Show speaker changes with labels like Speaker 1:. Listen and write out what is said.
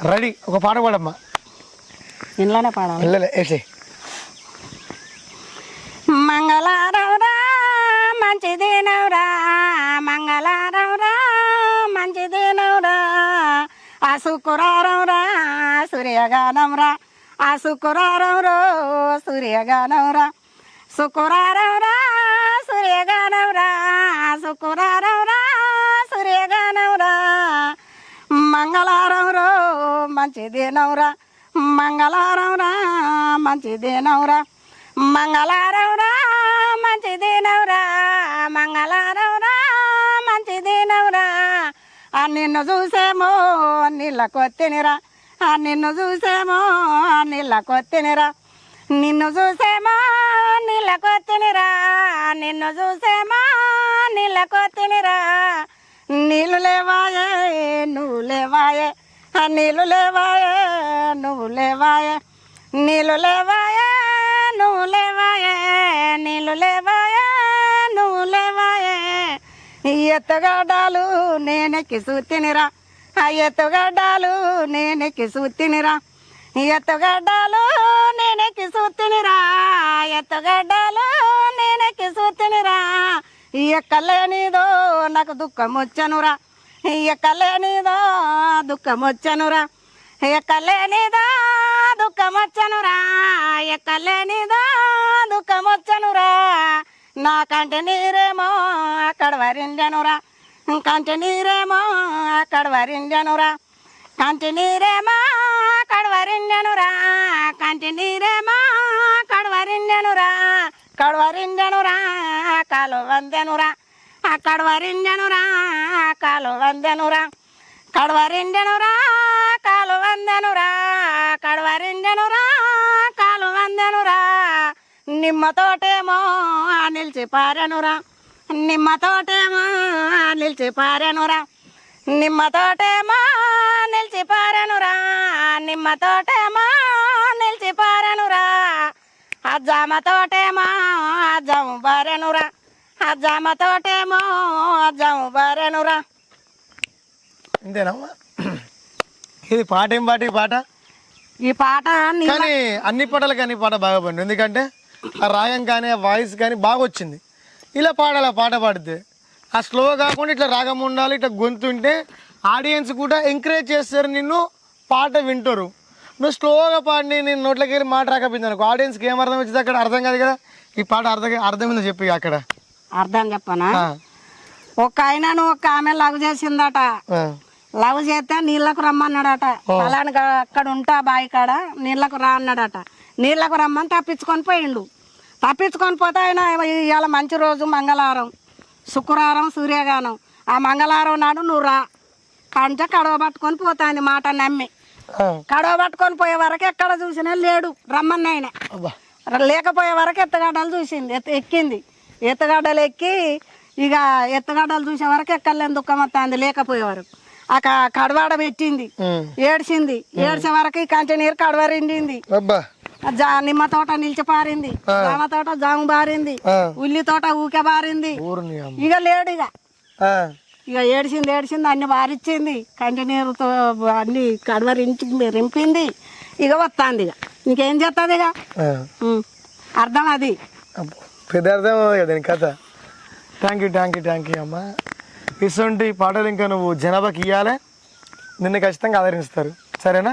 Speaker 1: Ready. ఒక పాట పాడమ్మా.
Speaker 2: ఇంట్లోనే పాడాలి.
Speaker 1: వెళ్ళలే వేసే
Speaker 2: మంగళారవురా మంచిది నవ్రా మంగళారవురా మంచిది నవ్రా ఆ శుక్రారంరా సూర్యగానంరా. ఆ శుక్రారంరో సూర్యగానంరా. శుక్రారంరా మంచిదేనవురా మంగళారంరా మంచిదేనవురా మంగళారంరా మంచిదేనవురా మంగళారంరా మంచిదేనవురా. ఆ నిన్ను చూసేమో నీళ్ళ కొత్తినిరా ఆ నిన్ను చూసేమో నీళ్ళ కొత్తినిరా. నిన్ను చూసేమో నీళ్ళ కొత్తినిరా నిన్ను చూసేమో నీళ్ళ కొత్తినిరా. నీళ్ళు లేవాయే నువ్వు లేవాయే నీళ్ళు లేవాయే నువ్వు లేవాయే. నీళ్ళు లేవాయే నువ్వు లేవాయే. నీళ్ళు లేవాయే నువ్వు లేవాయే. ఎత్తగడ్డాలు నేనెక్కి సూతినిరా ఆ ఎత్తగడ్డాలు నేనెక్కి సూతినిరా ఎత్తగడ్డాలు నేనెక్కి సూతినిరా ఎత్తగడ్డాలు నేనెక్కి సూతినిరా ఎక్కలేనిదో నాకు దుఃఖం వచ్చనురా ఎక్కలేనిదో దుఃఖం వచ్చనురా ఎక్కలేనిదో దుఃఖం వచ్చనురా ఎక్కలేనిదో దుఃఖం వచ్చనురా నాకంటే నీరేమో అక్కడ వరిండెనురా కంటి నీరేమో అక్కడ వరిండెనురా కంటి నీరేమో అక్కడ వరిండెనురా కంటి నీరేమో అక్కడ వరిండెనురా కడవరిండెనురా కాలు వందెనురా. అక్కడ వరిండెనురా కాలు వందెనురా. కడవరిండెనురా కాలు వందెనురా. కడవరిండెనురా కాలు వందెనురా. నిమ్మతోటేమో నిలిచి పారెనురా. నిమ్మతోటేమో నిలిచి పారెనురా. నిమ్మతోటేమో నిలిచి పారెనురా. నిమ్మతోటేమో నిలిచి పారెనురా. ఆ అజ్జాము తోటేమో
Speaker 1: అంతేనమ్మా ఇది పాట ఏం పాట ఈ పాట?
Speaker 2: ఈ పాట
Speaker 1: కానీ అన్ని పాటలు కానీ పాట బాగా పడింది ఎందుకంటే ఆ రాగం కానీ ఆ వాయిస్ కానీ బాగా వచ్చింది. ఇలా పాడాలి ఆ పాట పాడితే. ఆ స్లో కాకుండా ఇట్లా రాగం ఉండాలి ఇట్లా గొంతు ఉంటే ఆడియన్స్ కూడా ఎంకరేజ్ చేస్తారు నిన్ను పాట వింటారు. నువ్వు స్లోగా పాడి నేను నోట్లోకి వెళ్ళి మాట రాకపోయింది అనుకో. ఆడియన్స్కి ఏం అర్థం వచ్చింది అక్కడ అర్థం కాదు కదా. ఈ పాట అర్థం అర్థమైందో చెప్పి అక్కడ.
Speaker 2: అర్థం చెప్పనా? ఒక ఆయనను ఒక ఆమె లవ్ చేసిందట. లవ్ చేస్తే నీళ్ళకు రమ్మన్నాడట. ఫలాని గా- అక్కడ ఉంటా బావి కాడ నీళ్ళకు రా అన్నాడట. నీళ్ళకు రమ్మని తప్పించుకొని పోయిండు. తప్పించుకొని పోతే ఆయన ఇవాళ మంచి రోజు మంగళవారం. శుక్రవారం సూర్యగానం. ఆ మంగళవారం నాడు నువ్వు రా. కంటే కడవ పట్టుకొని పోతాంది మాట నమ్మి. కడవ పట్టుకొని పోయే వరకు ఎక్కడ చూసినా లేడు. రమ్మని ఆయన
Speaker 1: అబ్బా.
Speaker 2: లేకపోయే వరకు ఎత్తగడ్డలు చూసింది. ఎత్త ఎక్కింది. ఎత్తగడ్డలు ఎక్కి ఇక ఎత్తగడ్డలు చూసే వరకు ఎక్కలేని దుఃఖం వస్తుంది లేకపోయే వరకు ఆ కడవాడ పెట్టింది ఏడ్చింది. ఏడ్చే వరకు కంచె నీరు కడవ రెండింది.
Speaker 1: అబ్బా.
Speaker 2: ఆ జా నిమ్మ తోట నిలిచి పారింది జామ తోట జాము బారింది ఉల్లి తోట ఊకే బారింది. ఇక లేడు ఇక. ఇక ఏడిచింది ఏడిచింది అన్ని బారిచ్చింది. కంటి నీరుతో అన్ని కడవ రించి రింపింది. ఇక వస్తుంది ఇక. ఇంకేం చేస్తుంది ఇక. అర్థం అది.
Speaker 1: పెద్ద అర్థం కదా దీని కథ. Thank you thank you thank you అమ్మా. ఇటువంటి పాటలు ఇంకా నువ్వు జనాభాకి ఇవ్వాలి నిన్ను ఖచ్చితంగా ఆదరిస్తారు. సరేనా?